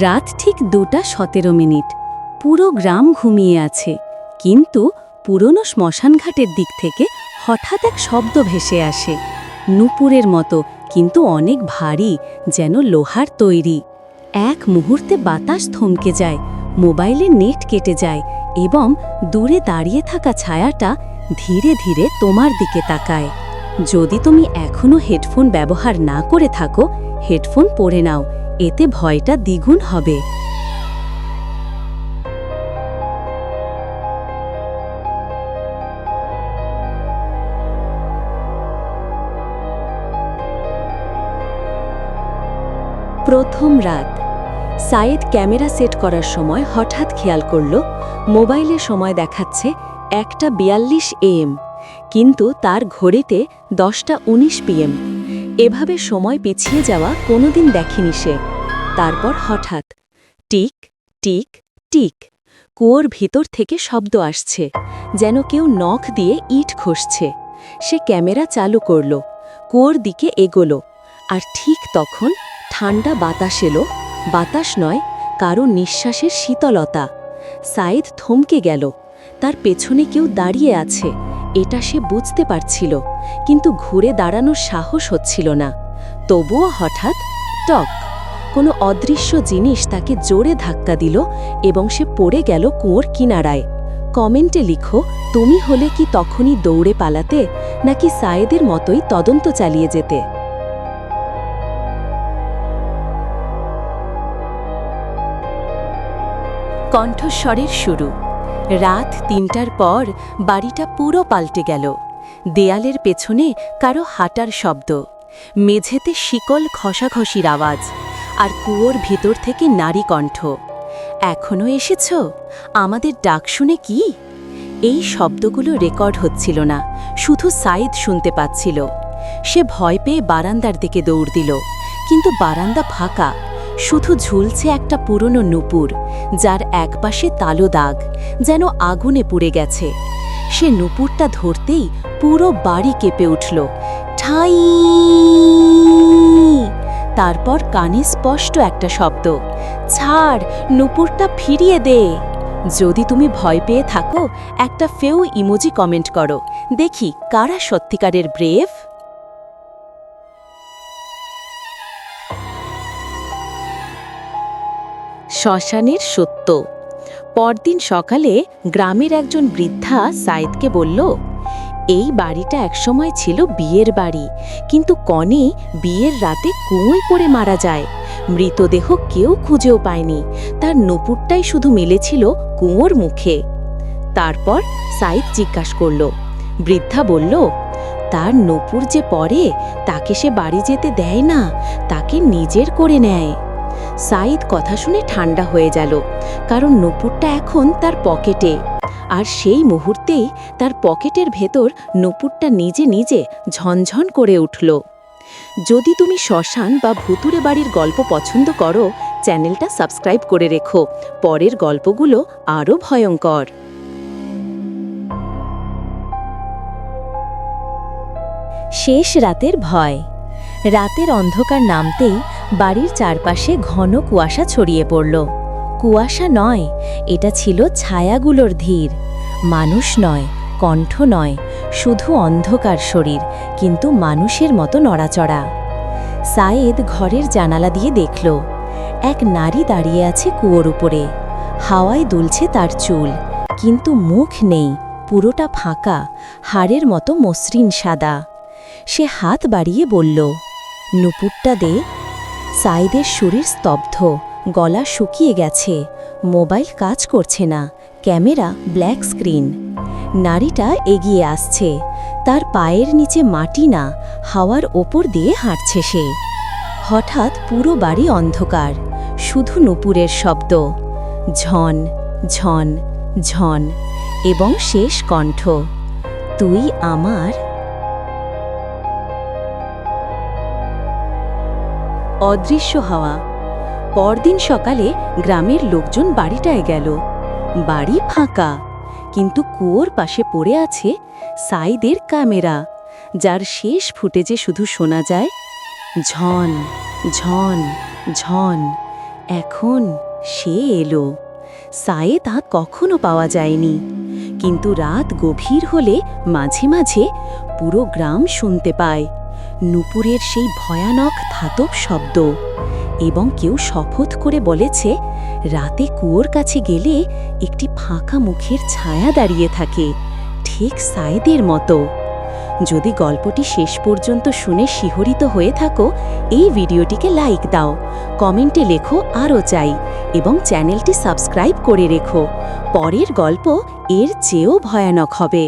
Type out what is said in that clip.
রাত ঠিক দুটা সতেরো মিনিট। পুরো গ্রাম ঘুমিয়ে আছে। কিন্তু পুরনো শ্মশানঘাটের দিক থেকে হঠাৎ এক শব্দ ভেসে আসে। নুপুরের মতো, কিন্তু অনেক ভারী, যেন লোহার তৈরি। এক মুহূর্তে বাতাস থমকে যায়, মোবাইলে নেট কেটে যায় এবং দূরে দাঁড়িয়ে থাকা ছায়াটা ধীরে ধীরে তোমার দিকে তাকায়। যদি তুমি এখনও হেডফোন ব্যবহার না করে থাকো, হেডফোন পরে নাও। এতে ভয়টা দ্বিগুণ হবে। প্রথম রাত। সাইদ ক্যামেরা সেট করার সময় হঠাৎ খেয়াল করল, মোবাইলে সময় দেখাচ্ছে একটা বিয়াল্লিশ এএম, কিন্তু তার ঘড়িতে দশটা উনিশ পিএম। এভাবে সময় পিছিয়ে যাওয়া কোনোদিন দেখেনি সে। তারপর হঠাৎ, টিক টিক টিক, কুয়োর ভিতর থেকে শব্দ আসছে, যেন কেউ নখ দিয়ে ইট খসছে সে ক্যামেরা চালু করল, কুয়োর দিকে এগোলো, আর ঠিক তখন ঠান্ডা বাতাস এলো। বাতাস নয়, কারও নিঃশ্বাসের শীতলতা। সাইদ থমকে গেল, তার পেছনে কেউ দাঁড়িয়ে আছে। এটা সে বুঝতে পারছিল, কিন্তু ঘুরে দাঁড়ানোর সাহস হচ্ছিল না। তবুও হঠাৎ টক, কোনো অদৃশ্য জিনিস তাকে জোরে ধাক্কা দিল এবং সে পড়ে গেল কুঁয়োর কিনারায়। কমেন্টে লিখো, তুমি হলে কি তখনই দৌড়ে পালাতে, নাকি সায়েদের মতোই তদন্ত চালিয়ে যেতে? কণ্ঠস্বরের শুরু। রাত তিনটার পর বাড়িটা পুরো পাল্টে গেল। দেয়ালের পেছনে কারও হাঁটার শব্দ। মেঝেতে শিকল খসাখসির আওয়াজ আর কুয়োর ভিতর থেকে নারী কণ্ঠ। এখনও এসেছ? আমাদের ডাক শুনে কি? এই শব্দগুলো রেকর্ড হচ্ছিল না, শুধু সাইদ শুনতে পাচ্ছিল। সে ভয় পেয়ে বারান্দার দিকে দৌড় দিল, কিন্তু বারান্দা ফাঁকা, শুধু ঝুলছে একটা পুরনো নুপুর। যার একপাশে তালো দাগ, যেন আগুনে পুড়ে গেছে। সে নুপুরটা ধরতেই পুরো বাড়ি কেঁপে উঠল। ঠাই! তারপর কানে স্পষ্ট একটা শব্দ, ছাড়, নুপুরটা ফিরিয়ে দে। যদি তুমি ভয় পেয়ে থাকো, একটা ফেউ ইমোজি কমেন্ট করো। দেখি কারা সত্যিকারের ব্রেভ? শ্মশানের সত্য। পরদিন সকালে গ্রামের একজন বৃদ্ধা সাইদকে বলল, এই বাড়িটা একসময় ছিল বিয়ের বাড়ি, কিন্তু কনে বিয়ের রাতে কুঁয়োয় পড়ে মারা যায়। মৃতদেহ কেউ খুঁজেও পায়নি। তার নুপুরটাই শুধু মিলেছিল কুঁয়োর মুখে। তারপর সাইদ জিজ্ঞাস করল, বৃদ্ধা বলল, তার নপুর যে পরে তাকে সে বাড়ি যেতে দেয় না, তাকে নিজের করে নেয়। সাইদ কথা শুনে ঠান্ডা হয়ে গেল। কারণ নূপুরটা এখন তার পকেটে। আর সেই মুহূর্তেই তার পকেটের ভেতর নূপুরটা নিজে নিজে ঝনঝন করে উঠল। যদি তুমি শ্মশান বা ভুতুরে বাড়ির গল্প পছন্দ করো, চ্যানেলটা সাবস্ক্রাইব করে রেখো। পরের গল্পগুলো আরও ভয়ঙ্কর। শেষ রাতের ভয়। রাতের অন্ধকার নামতেই বাড়ির চারপাশে ঘন কুয়াশা ছড়িয়ে পড়ল। কুয়াশা নয়, এটা ছিল ছায়াগুলোর ধীর। মানুষ নয়, কণ্ঠ নয়, শুধু অন্ধকার শরীর, কিন্তু মানুষের মতো নড়াচড়া। সায়েদ ঘরের জানালা দিয়ে দেখল, এক নারী দাঁড়িয়ে আছে কুয়োর উপরে। হাওয়ায় দুলছে তার চুল, কিন্তু মুখ নেই, পুরোটা ফাঁকা, হাড়ের মতো মসৃণ সাদা। সে হাত বাড়িয়ে বলল, নুপুরটা দে। সাইদের শরীর স্তব্ধ, গলা শুকিয়ে গেছে, মোবাইল কাজ করছে না, ক্যামেরা ব্ল্যাক স্ক্রিন। নারীটা এগিয়ে আসছে, তার পায়ের নিচে মাটি না, হাওয়ার ওপর দিয়ে হাঁটছে সে। হঠাৎ পুরো বাড়ি অন্ধকার, শুধু নুপুরের শব্দ, ঝন ঝন ঝন, এবং শেষ কণ্ঠ, তুই আমার অদৃশ্য হাওয়া। পরদিন সকালে গ্রামের লোকজন বাড়িটায় গেল। বাড়ি ফাঁকা, কিন্তু কুয়োর পাশে পড়ে আছে সাইদের ক্যামেরা, যার শেষ ফুটেজে শুধু শোনা যায়, ঝন ঝন ঝন। এখন সে এলো। সায়ে তা কখনো পাওয়া যায়নি, কিন্তু রাত গভীর হলে মাঝে মাঝে পুরো গ্রাম শুনতে পায়। নুপুরের সেই ভয়ানক ধাতব শব্দ এবং কেউ শপথ করে বলেছে, রাতে কুয়োর কাছে গেলে একটি ফাঁকা মুখের ছায়া দাঁড়িয়ে থাকে, ঠিক সাইদের মতো। যদি গল্পটি শেষ পর্যন্ত শুনে শিহরিত হয়ে থাকো, এই ভিডিওটিকে লাইক দাও, কমেন্টে লেখো আরও চাই এবং চ্যানেলটি সাবস্ক্রাইব করে রেখো। পরের গল্প এর চেয়েও ভয়ানক হবে।